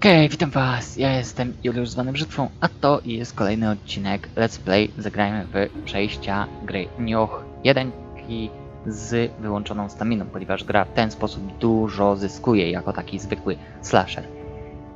Okej, witam was, ja jestem Juliusz zwany Brzytwą, a to jest kolejny odcinek Let's Play Zagrajmy w przejścia gry Nioh 1 i z wyłączoną staminą, ponieważ gra w ten sposób dużo zyskuje jako taki zwykły slasher.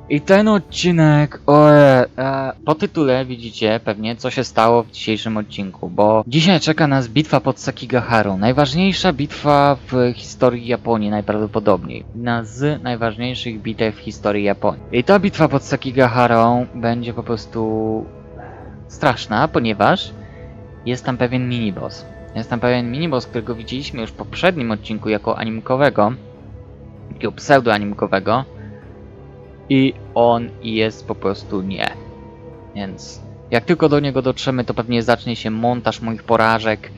I ten odcinek, oe, e, po tytule widzicie pewnie co się stało w dzisiejszym odcinku, bo dzisiaj czeka nas bitwa pod Sakigaharą, najważniejsza bitwa w historii Japonii najprawdopodobniej, jedna z najważniejszych bitew w historii Japonii. I ta bitwa pod Sakigaharą będzie po prostu straszna, ponieważ jest tam pewien miniboss. Jest tam pewien miniboss, którego widzieliśmy już w poprzednim odcinku jako animkowego, takiego pseudo-animkowego, i on jest po prostu nie. Więc jak tylko do niego dotrzemy, to pewnie zacznie się montaż moich porażek.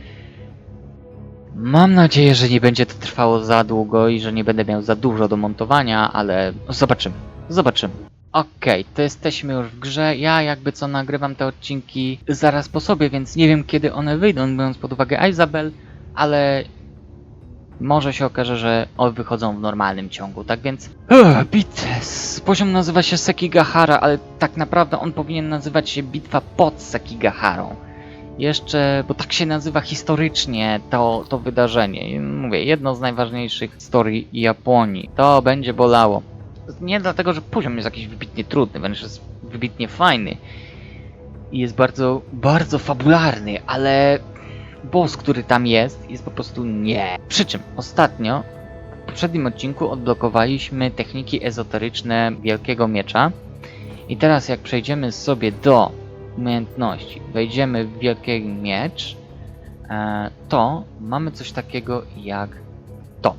Mam nadzieję, że nie będzie to trwało za długo i że nie będę miał za dużo do montowania, ale zobaczymy. Zobaczymy. Okej, to jesteśmy już w grze. Ja jakby co nagrywam te odcinki zaraz po sobie, więc nie wiem kiedy one wyjdą, biorąc pod uwagę Isabel, ale może się okaże, że wychodzą w normalnym ciągu, tak więc... Bites. Poziom nazywa się Sekigahara, ale tak naprawdę on powinien nazywać się Bitwa pod Sekigaharą. Jeszcze, bo tak się nazywa historycznie to, to wydarzenie. Mówię, jedno z najważniejszych historii Japonii. To będzie bolało. Nie dlatego, że poziom jest jakiś wybitnie trudny, wręcz jest wybitnie fajny. I jest bardzo, bardzo fabularny, ale boss, który tam jest, jest po prostu nie. Przy czym ostatnio, w poprzednim odcinku odblokowaliśmy techniki ezoteryczne Wielkiego Miecza. I teraz jak przejdziemy sobie do umiejętności, wejdziemy w Wielki Miecz, e, to mamy coś takiego jak to.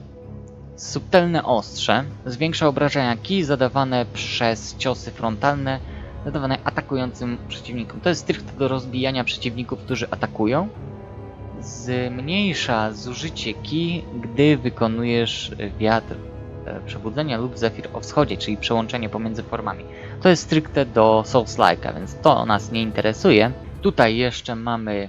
Subtelne ostrze zwiększa obrażenia kij zadawane przez ciosy frontalne zadawane atakującym przeciwnikom. To jest stricte do rozbijania przeciwników, którzy atakują zmniejsza zużycie ki, gdy wykonujesz wiatr e, przebudzenia lub zefir o wschodzie, czyli przełączenie pomiędzy formami. To jest stricte do Souls-like'a, więc to nas nie interesuje. Tutaj jeszcze mamy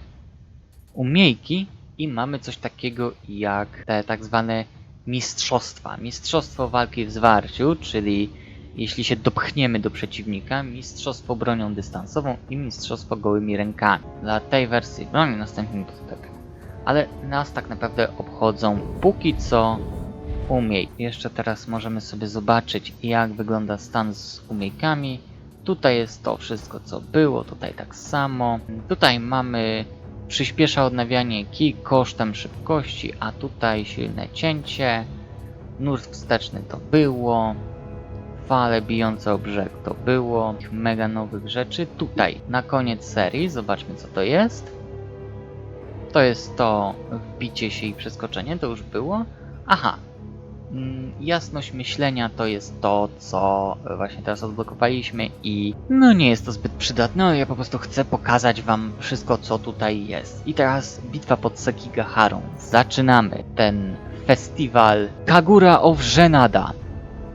umiejki i mamy coś takiego jak te tak zwane mistrzostwa. Mistrzostwo walki w zwarciu, czyli jeśli się dopchniemy do przeciwnika, mistrzostwo bronią dystansową i mistrzostwo gołymi rękami. Dla tej wersji broni następnym prototypem ale nas tak naprawdę obchodzą póki co umiej. Jeszcze teraz możemy sobie zobaczyć jak wygląda stan z umiejkami. Tutaj jest to wszystko co było, tutaj tak samo. Tutaj mamy przyspiesza odnawianie kij kosztem szybkości, a tutaj silne cięcie. Nurt wsteczny to było. Fale bijące o brzeg to było. Mega nowych rzeczy. Tutaj na koniec serii zobaczmy co to jest. To jest to wbicie się i przeskoczenie, to już było. Aha. Mm, Jasność myślenia to jest to, co właśnie teraz odblokowaliśmy i no nie jest to zbyt przydatne, ale ja po prostu chcę pokazać wam wszystko, co tutaj jest. I teraz bitwa pod Sekigaharą. Zaczynamy ten festiwal Kagura of Żenada.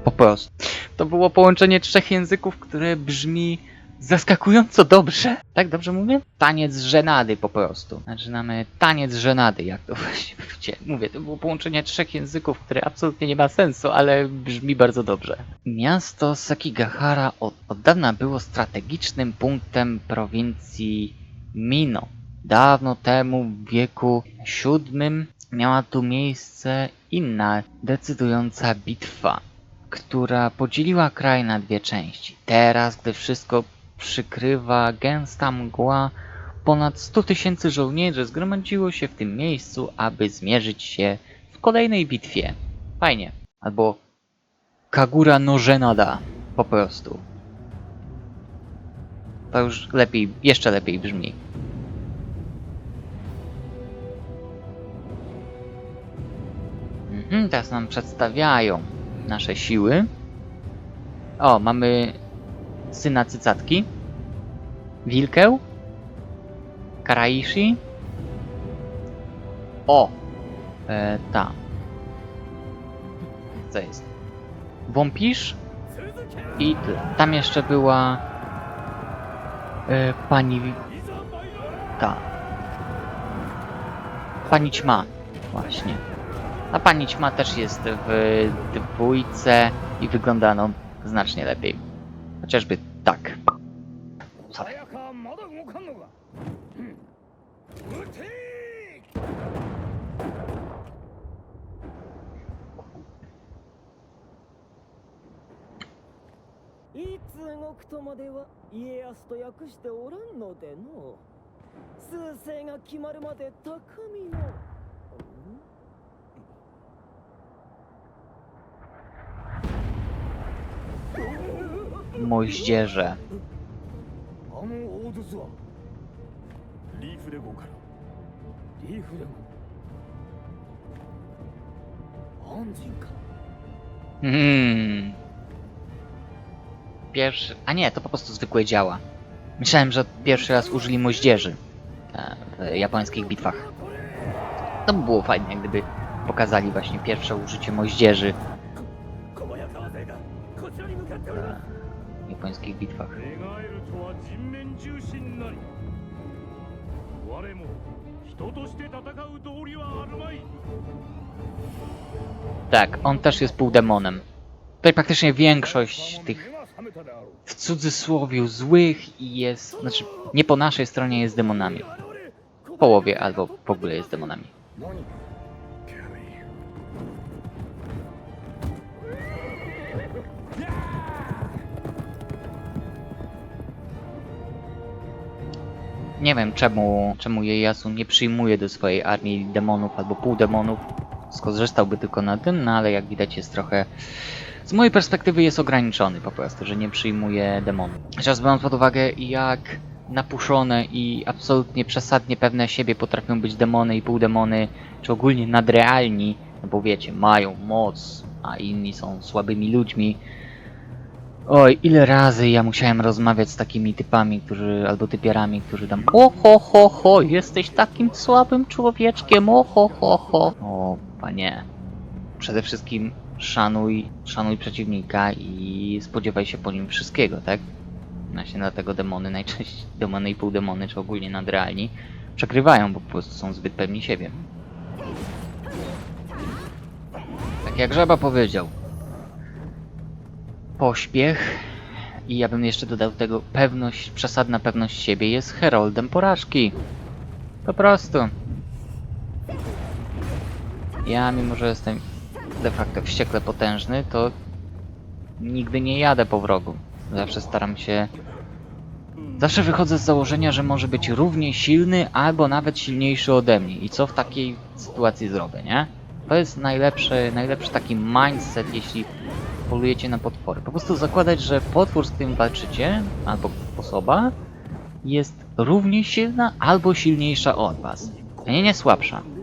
Po prostu. To było połączenie trzech języków, które brzmi zaskakująco dobrze. Tak dobrze mówię? Taniec żenady po prostu. Zaczynamy taniec żenady, jak to właśnie. Mówię, to było połączenie trzech języków, które absolutnie nie ma sensu, ale brzmi bardzo dobrze. Miasto Sakigahara od, od dawna było strategicznym punktem prowincji Mino. Dawno temu, w wieku VII, miała tu miejsce inna, decydująca bitwa która podzieliła kraj na dwie części. Teraz, gdy wszystko przykrywa gęsta mgła, ponad 100 tysięcy żołnierzy zgromadziło się w tym miejscu, aby zmierzyć się w kolejnej bitwie. Fajnie. Albo Kagura no Żenada. Po prostu. To już lepiej, jeszcze lepiej brzmi. Mhm, teraz nam przedstawiają nasze siły. O, mamy syna cycatki, wilkę, karaishi. O, e, ta. Co jest? Wąpisz i tyle. Tam jeszcze była e, pani ta. Pani ćma, właśnie. A pani ćma też jest w dwójce i wygląda no znacznie lepiej. Chociażby くとまでは家康と訳しておらんのでの。数勢が決まるまで高みの。ん。Moździerze. あの大筒は。リーフレ号から。リーフレ号安人か。Hmm. pierwszy... A nie, to po prostu zwykłe działa. Myślałem, że pierwszy raz użyli moździerzy e, w japońskich bitwach. To by było fajnie, gdyby pokazali właśnie pierwsze użycie moździerzy e, w japońskich bitwach. Tak, on też jest półdemonem. Tutaj praktycznie większość tych w cudzysłowie złych i jest, znaczy nie po naszej stronie jest demonami. W połowie albo w ogóle jest demonami. Nie wiem czemu, czemu Jejasu nie przyjmuje do swojej armii demonów albo półdemonów. Skorzystałby tylko na tym, no ale jak widać jest trochę z mojej perspektywy jest ograniczony po prostu, że nie przyjmuje demonów. Chociaż biorąc pod uwagę jak napuszone i absolutnie przesadnie pewne siebie potrafią być demony i półdemony, czy ogólnie nadrealni, no bo wiecie, mają moc, a inni są słabymi ludźmi, Oj, ile razy ja musiałem rozmawiać z takimi typami, którzy, albo typiarami, którzy tam O ho ho ho, jesteś takim słabym człowieczkiem, o ho ho ho. O, panie. Przede wszystkim szanuj, szanuj przeciwnika i spodziewaj się po nim wszystkiego, tak? Właśnie dlatego demony najczęściej, demony i półdemony, czy ogólnie nadrealni, przegrywają, bo po prostu są zbyt pewni siebie. Tak jak Żaba powiedział, pośpiech i ja bym jeszcze dodał do tego pewność, przesadna pewność siebie jest heroldem porażki. Po prostu. Ja, mimo że jestem de facto wściekle potężny, to nigdy nie jadę po wrogu. Zawsze staram się. Zawsze wychodzę z założenia, że może być równie silny albo nawet silniejszy ode mnie. I co w takiej sytuacji zrobię, nie? To jest najlepszy, najlepszy taki mindset, jeśli polujecie na potwory. Po prostu zakładać, że potwór, z którym walczycie, albo osoba, jest równie silna albo silniejsza od was. A nie, nie słabsza.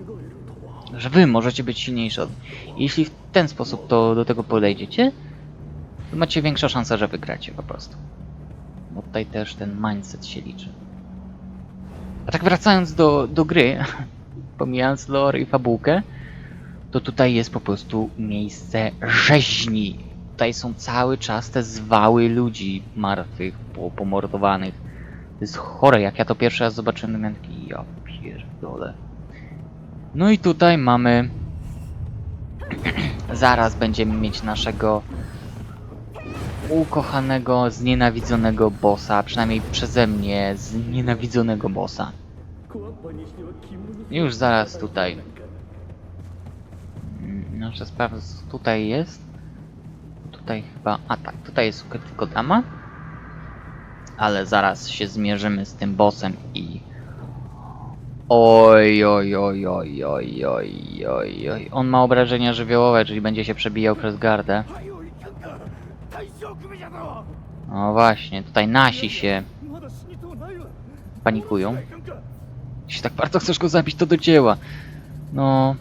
Że wy możecie być silniejsi od Jeśli w ten sposób to do tego podejdziecie, to macie większą szansę, że wygracie po prostu. Bo tutaj też ten mindset się liczy. A tak wracając do, do gry, pomijając lore i fabułkę, to tutaj jest po prostu miejsce rzeźni. Tutaj są cały czas te zwały ludzi martwych, po, pomordowanych. To jest chore, jak ja to pierwszy raz zobaczyłem, miałem taki, ja pierdolę. No i tutaj mamy... Zaraz będziemy mieć naszego ukochanego, znienawidzonego bossa, przynajmniej przeze mnie znienawidzonego bossa. Już zaraz tutaj. Nasza sprawa tutaj jest. Tutaj chyba. A tak, tutaj jest tylko dama. Ale zaraz się zmierzymy z tym bossem i. Oj, oj, oj, oj, oj, oj, oj, oj. On ma obrażenia żywiołowe, czyli będzie się przebijał przez gardę. No właśnie, tutaj nasi się panikują. Jeśli tak bardzo chcesz go zabić, to do dzieła. No,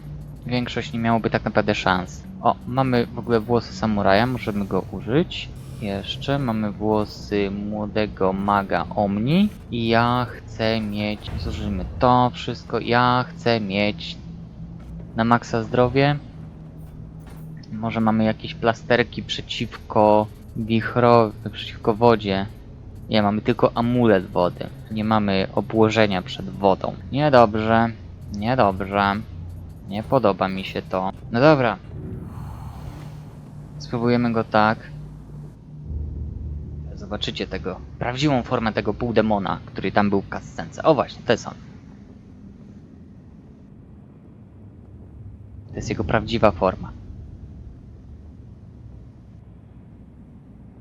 większość nie miałoby tak naprawdę szans. O, mamy w ogóle włosy samuraja, możemy go użyć. Jeszcze mamy włosy młodego maga Omni. I ja chcę mieć. Zużyjmy to wszystko. Ja chcę mieć na maksa zdrowie. Może mamy jakieś plasterki przeciwko wichrowi, przeciwko wodzie. Nie, mamy tylko amulet wody. Nie mamy obłożenia przed wodą. Niedobrze. Niedobrze. Nie podoba mi się to. No dobra. Spróbujemy go tak. Zobaczycie tego, prawdziwą formę tego półdemona, który tam był w kascence. O właśnie, to jest on. To jest jego prawdziwa forma.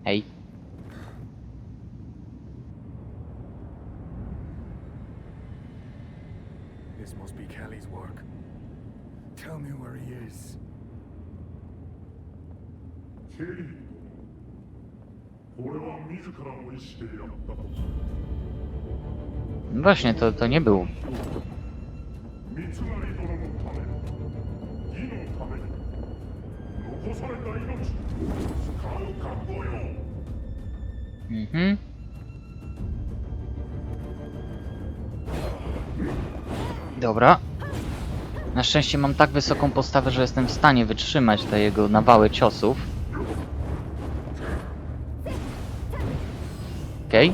Hej. This must be Kelly's work. Tell me where he is. ケリー 俺は自らの意思でやったと No właśnie, to, to nie był. 三成殿のため義のために残された命使う覚悟よ Mhm. Dobra. Na szczęście mam tak wysoką postawę, że jestem w stanie wytrzymać te jego nawały ciosów. Okay.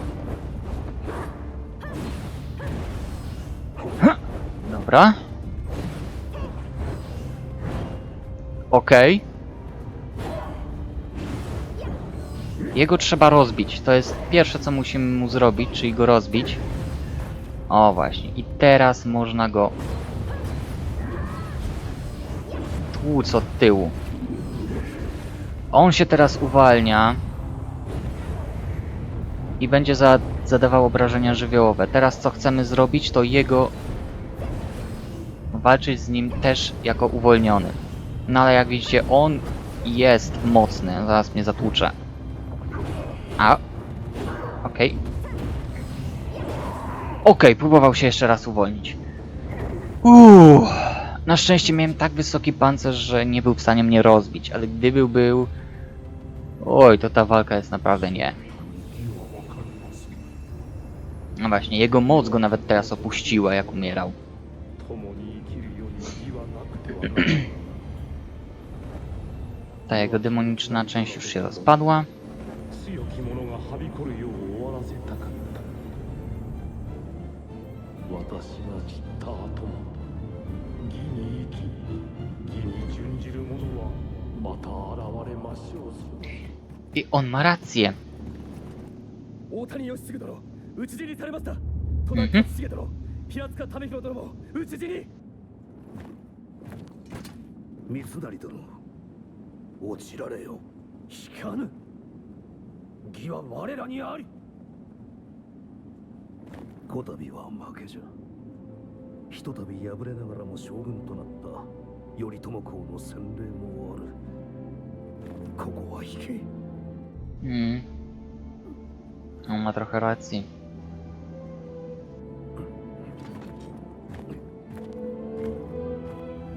Dobra. Okej. Jego trzeba rozbić. To jest pierwsze, co musimy mu zrobić, czyli go rozbić. O właśnie. I teraz można go tłuc od tyłu. On się teraz uwalnia i będzie za, zadawał obrażenia żywiołowe. Teraz co chcemy zrobić, to jego walczyć z nim też jako uwolniony. No ale jak widzicie, on jest mocny. Zaraz mnie zatłucze. A. Okej. Okej, próbował się jeszcze raz uwolnić. Uuu. Na szczęście miałem tak wysoki pancerz, że nie był w stanie mnie rozbić, ale gdyby był... Oj, to ta walka jest naprawdę nie. No właśnie, jego moc go nawet teraz opuściła, jak umierał. Ta jego demoniczna część już się rozpadła. I on ma rację. 討ち死にされました。戸うん。田勝重殿平塚為弘殿も討ち死に。三成殿落ちられよ。引かぬ。義は我らにあり。こたびは負けじゃ。ひとたび敗れながらも将軍となった。頼朝公の洗礼もある。ここは引け。Mm. On ma trochę racji.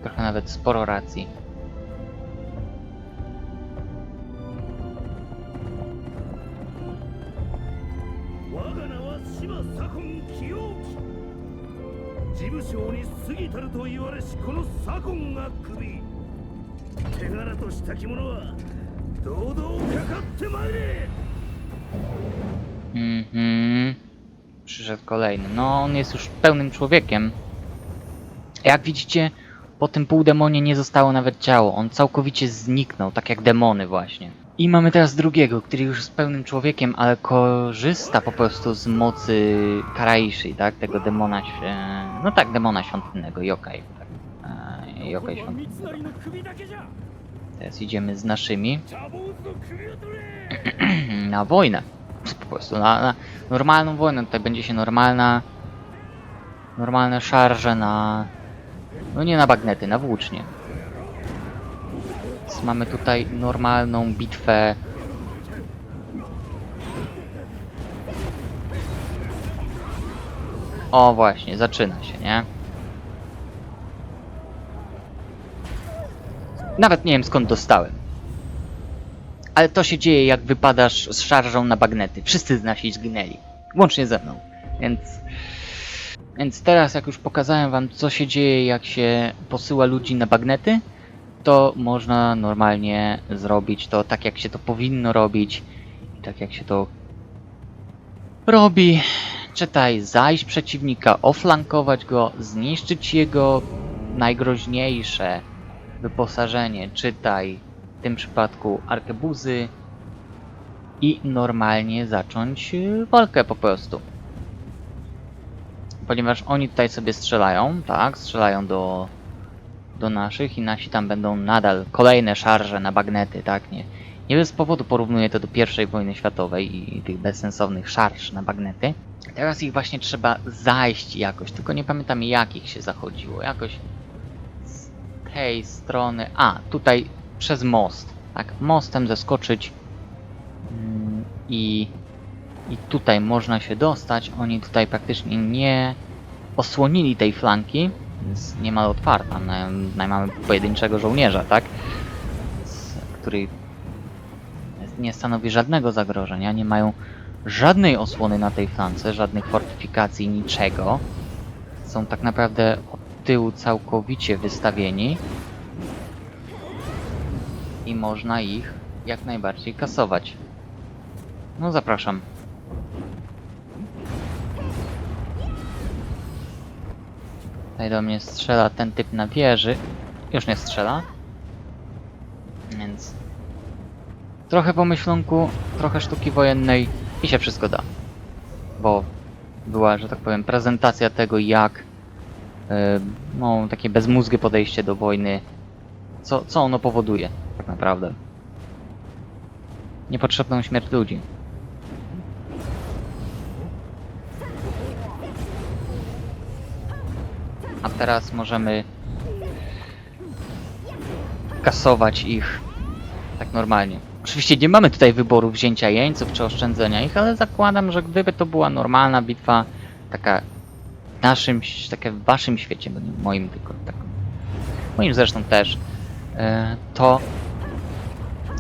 trochę nawet sporo racji. Mhm. Mm Przyszedł kolejny. No, on jest już pełnym człowiekiem. Jak widzicie, po tym półdemonie nie zostało nawet ciało, on całkowicie zniknął, tak jak demony właśnie. I mamy teraz drugiego, który już jest pełnym człowiekiem, ale korzysta po prostu z mocy Karaishi, tak? Tego demona... E, no tak, demona świątynnego, Yokai. Tak? E, yokai świątynnego. Teraz idziemy z naszymi. na wojnę. Po prostu na, na normalną wojnę. Tutaj będzie się normalna... Normalne szarże na no nie na bagnety, na włócznie. Więc mamy tutaj normalną bitwę. O właśnie, zaczyna się, nie? Nawet nie wiem skąd dostałem. Ale to się dzieje, jak wypadasz z szarżą na bagnety. Wszyscy z nasi zginęli. Łącznie ze mną. Więc. Więc teraz, jak już pokazałem wam, co się dzieje, jak się posyła ludzi na bagnety, to można normalnie zrobić to tak, jak się to powinno robić. I tak, jak się to robi. Czytaj, zajść przeciwnika, oflankować go, zniszczyć jego najgroźniejsze wyposażenie. Czytaj, w tym przypadku arkebuzy, i normalnie zacząć walkę po prostu. Ponieważ oni tutaj sobie strzelają, tak, strzelają do, do naszych i nasi tam będą nadal kolejne szarże na bagnety, tak, nie, nie bez powodu porównuję to do pierwszej wojny światowej i tych bezsensownych szarż na bagnety. Teraz ich właśnie trzeba zajść jakoś, tylko nie pamiętam jak ich się zachodziło, jakoś z tej strony, a tutaj przez most, tak, mostem zeskoczyć mm, i, i tutaj można się dostać, oni tutaj praktycznie nie osłonili tej flanki, więc niemal otwarta, na mamy pojedynczego żołnierza, tak, który nie stanowi żadnego zagrożenia, nie mają żadnej osłony na tej flance, żadnych fortyfikacji, niczego. Są tak naprawdę od tyłu całkowicie wystawieni i można ich jak najbardziej kasować. No zapraszam. Tutaj do mnie strzela ten typ na wieży. Już nie strzela. Więc trochę pomyślunku, trochę sztuki wojennej i się wszystko da. Bo była, że tak powiem, prezentacja tego, jak e, no, takie bezmózgie podejście do wojny, co, co ono powoduje, tak naprawdę. Niepotrzebną śmierć ludzi. Teraz możemy kasować ich tak normalnie. Oczywiście nie mamy tutaj wyboru wzięcia jeńców czy oszczędzenia ich, ale zakładam, że gdyby to była normalna bitwa, taka w naszym, taka w waszym świecie, bo nie moim tylko, tak, moim zresztą też, e, to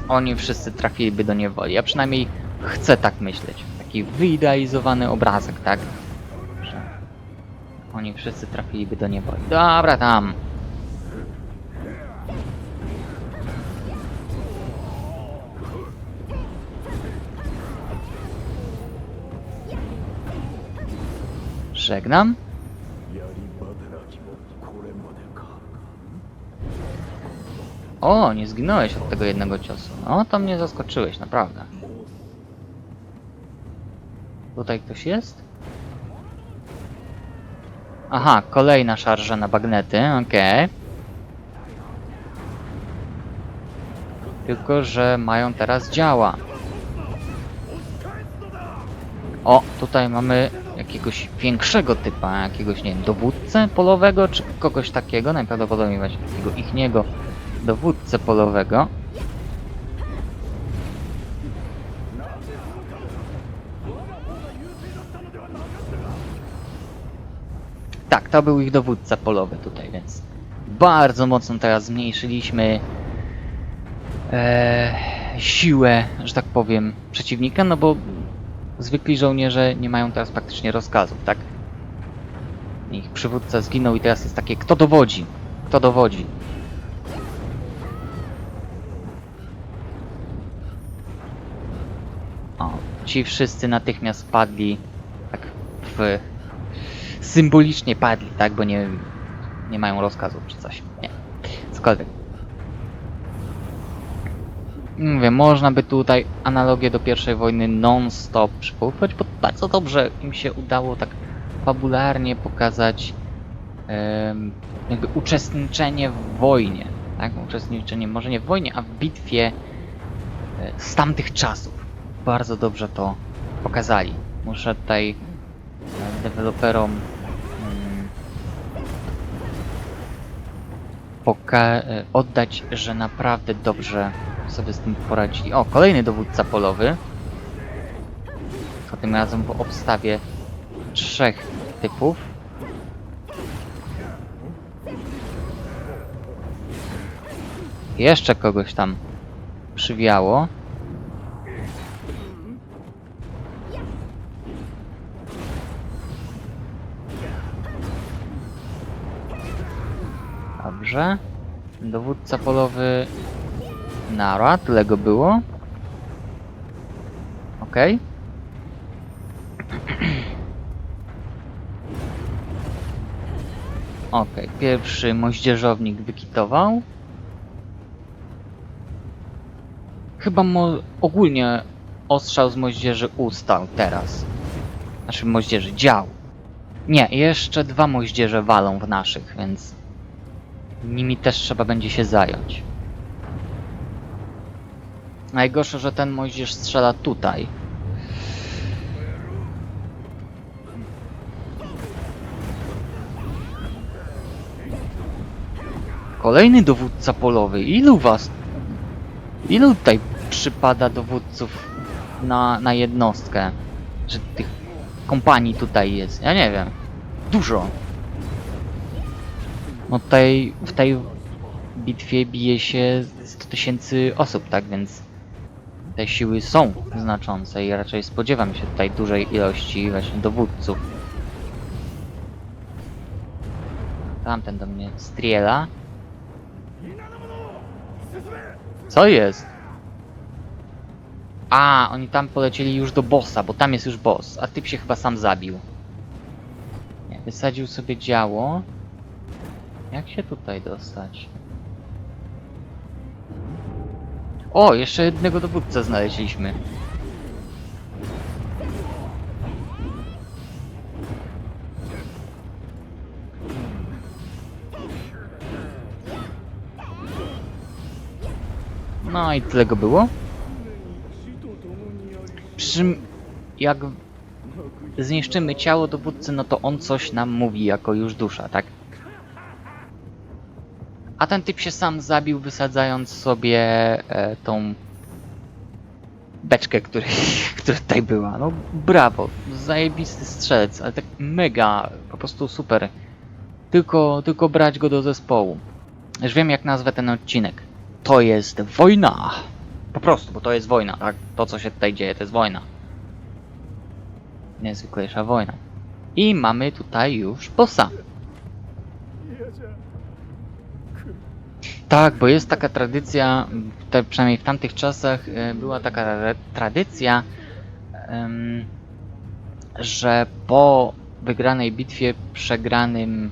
oni wszyscy trafiliby do niewoli. Ja przynajmniej chcę tak myśleć. Taki wyidealizowany obrazek, tak? Oni wszyscy trafiliby do nieba. Dobra, tam. Żegnam. O, nie zginąłeś od tego jednego ciosu. No, to mnie zaskoczyłeś, naprawdę. Tutaj ktoś jest? Aha, kolejna szarża na bagnety, okej. Tylko, że mają teraz działa. O, tutaj mamy jakiegoś większego typa, jakiegoś, nie wiem, dowódcę polowego, czy kogoś takiego, najprawdopodobniej właśnie takiego ichniego dowódcę polowego. To był ich dowódca polowy tutaj, więc bardzo mocno teraz zmniejszyliśmy e, siłę, że tak powiem, przeciwnika, no bo zwykli żołnierze nie mają teraz praktycznie rozkazów, tak? Ich przywódca zginął i teraz jest takie, kto dowodzi? Kto dowodzi? O, ci wszyscy natychmiast padli, tak w... symbolicznie padli, tak, bo nie, nie mają rozkazów czy coś, nie, cokolwiek. Mówię, można by tutaj analogię do pierwszej wojny non-stop przywoływać, bo bardzo dobrze im się udało tak fabularnie pokazać jakby uczestniczenie w wojnie, tak, uczestniczenie może nie w wojnie, a w bitwie e, z tamtych czasów. Bardzo dobrze to pokazali. Muszę tutaj deweloperom mm, e, oddać, że naprawdę dobrze sobie z tym poradzili. O, kolejny dowódca polowy. To tym razem w obstawie trzech typów. Jeszcze kogoś tam przywiało. Dobrze. Dowódca polowy Nara, tyle go było. Okej. Okej, pierwszy moździerzownik wykitował. Chyba ogólnie ostrzał z moździerzy ustał teraz. Znaczy moździerzy dział. Nie, jeszcze dwa moździerze walą w naszych, więc nimi też trzeba będzie się zająć. Najgorsze, że ten moździerz strzela tutaj. Kolejny dowódca polowy. Ilu was? Ilu tutaj przypada dowódców na, na jednostkę? Że tych kompanii tutaj jest? Ja nie wiem. Dużo. No tutaj w tej bitwie bije się 100 tysięcy osób, tak więc te siły są znaczące i raczej spodziewam się tutaj dużej ilości właśnie dowódców. Tamten do mnie strzela. Co jest? A, oni tam polecieli już do bossa, bo tam jest już boss, a typ się chyba sam zabił. Nie, wysadził sobie działo. Jak się tutaj dostać? O, jeszcze jednego dowódcę znaleźliśmy. No i tyle go było. Przy jak zniszczymy ciało dowódcy, no to on coś nam mówi jako już dusza, tak? A ten typ się sam zabił, wysadzając sobie e, tą beczkę, który, która tutaj była. No brawo, zajebisty strzelec, ale tak mega, po prostu super. Tylko, tylko brać go do zespołu. Już wiem jak nazwę ten odcinek. To jest wojna. Po prostu, bo to jest wojna, tak? To co się tutaj dzieje, to jest wojna. Niezwyklejsza wojna. I mamy tutaj już bossa. Tak, bo jest taka tradycja, te, przynajmniej w tamtych czasach e, była taka tradycja, że po wygranej bitwie przegranym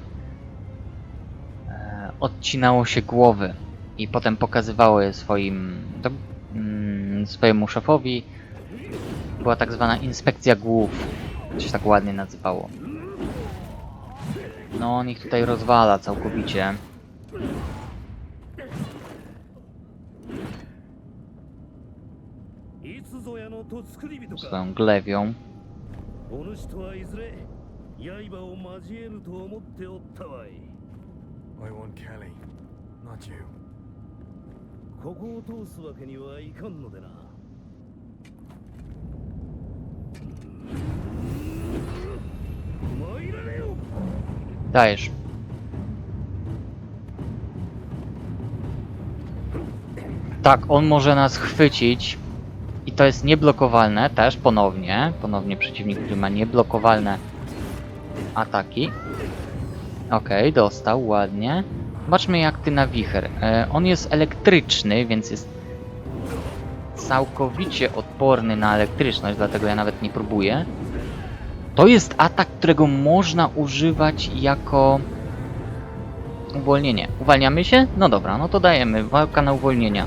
e, odcinało się głowy i potem pokazywało je swoim mm, swojemu szefowi. Była tak zwana inspekcja głów, się tak ładnie nazywało. No on ich tutaj rozwala całkowicie.「swoją glewią. お主とはいずれ刃を交えると思っておったわい I want Kelly, not you. ここを通すわけにはいかんのでな参られよ Dajesz. Tak, on może nas chwycić. To jest nieblokowalne też ponownie. Ponownie przeciwnik, który ma nieblokowalne ataki. Okej, dostał, ładnie. Zobaczmy jak ty na wicher. E, on jest elektryczny, więc jest całkowicie odporny na elektryczność, dlatego ja nawet nie próbuję. To jest atak, którego można używać jako uwolnienie. Uwalniamy się? No dobra, no to dajemy. Walka na uwolnienia.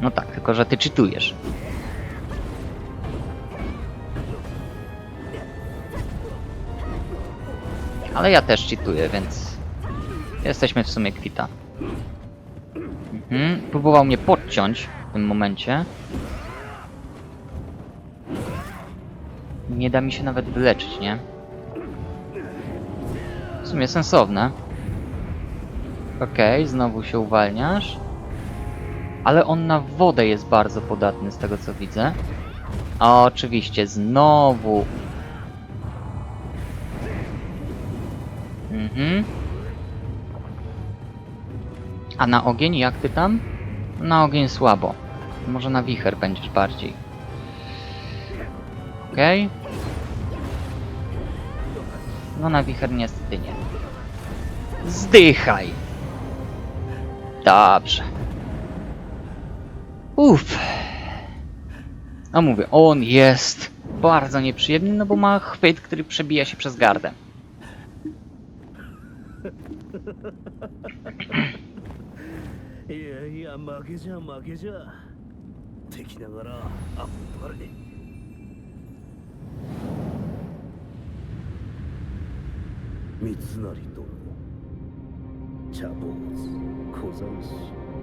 No tak, tylko że ty czytujesz. Ale ja też czytuję, więc jesteśmy w sumie kwita. Mhm. Próbował mnie podciąć w tym momencie. Nie da mi się nawet wyleczyć, nie? W sumie sensowne. Okej, znowu się uwalniasz. Ale on na wodę jest bardzo podatny z tego co widzę. A oczywiście, znowu. Mhm. A na ogień jak ty tam? Na ogień słabo. Może na wicher będziesz bardziej. Okej. No na wicher niestety nie. Zdychaj! Dobrze. Uff. No mówię, on jest bardzo nieprzyjemny, no bo ma chwyt, który przebija się przez gardę. いやいや負けじゃ負けじゃ敵ながらあっぱれ三成殿茶坊主小三子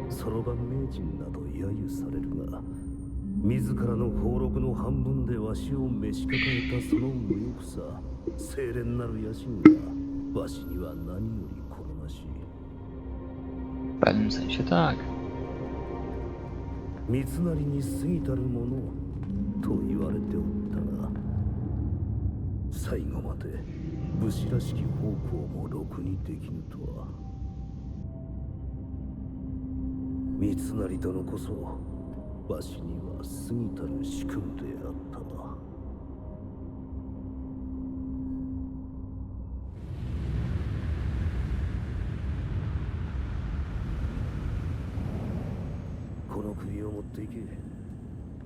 そろばん名人など揶揄されるが自らの俸禄の半分でわしを召し抱えたその無欲さ。清廉なる野心がわしには何より W pewnym sensie tak. 三成に過ぎたるものと言われておったが最後まで武士らしき方向もろくにできぬとは三成殿こそわしには過ぎたる主君であったなこの首を持っていけ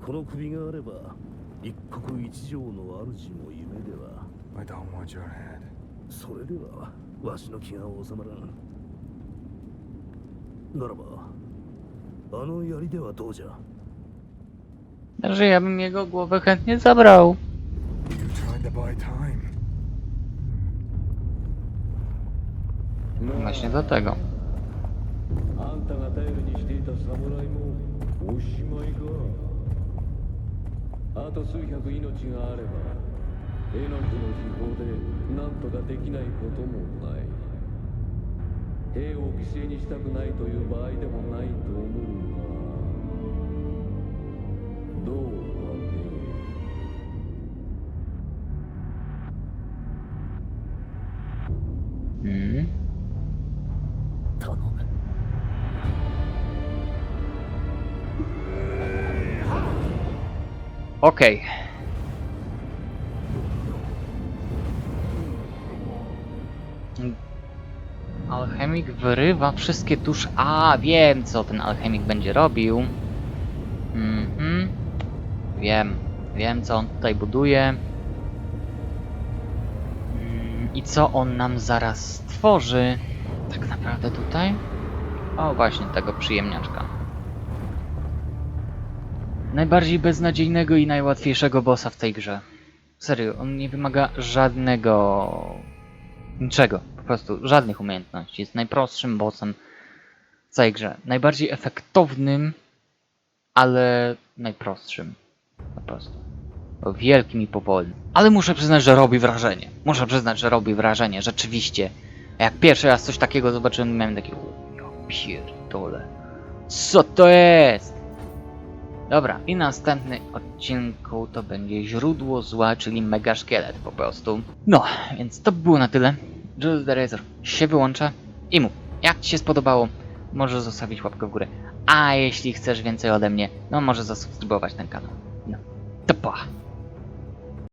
この首があれば一国一城の主も夢では I don't want your head. それではわしの気が収まらんならばあの槍ではどうじゃ Że ja bym jego głowę chętnie zabrał. You trying to buy time? Właśnie dlatego. あんたが頼りにしていた侍もおしまいかあと数百命があれば絵の具の秘宝で何とかできないこともない。兵を犠牲にしたくないという場合でもないと思うがどうか Okej. Alchemik wyrywa wszystkie tusz... A, wiem co ten alchemik będzie robił. Mhm. Wiem. Wiem co on tutaj buduje. Mm, I co on nam zaraz stworzy. Tak naprawdę tutaj? O, właśnie tego przyjemniaczka. Najbardziej beznadziejnego i najłatwiejszego bossa w tej grze. Serio, on nie wymaga żadnego... niczego. Po prostu żadnych umiejętności. Jest najprostszym bossem w całej grze. Najbardziej efektownym, ale najprostszym. Po prostu. Wielkim i powolnym. Ale muszę przyznać, że robi wrażenie. Muszę przyznać, że robi wrażenie. Rzeczywiście. Jak pierwszy raz coś takiego zobaczyłem, miałem takie... "O, Ja pierdolę. Co to jest? Dobra, i następny odcinku to będzie źródło zła, czyli mega szkielet po prostu. No, więc to by było na tyle. Jules the Razor się wyłącza i mów, jak Ci się spodobało, możesz zostawić łapkę w górę. A jeśli chcesz więcej ode mnie, no może zasubskrybować ten kanał. No, to pa!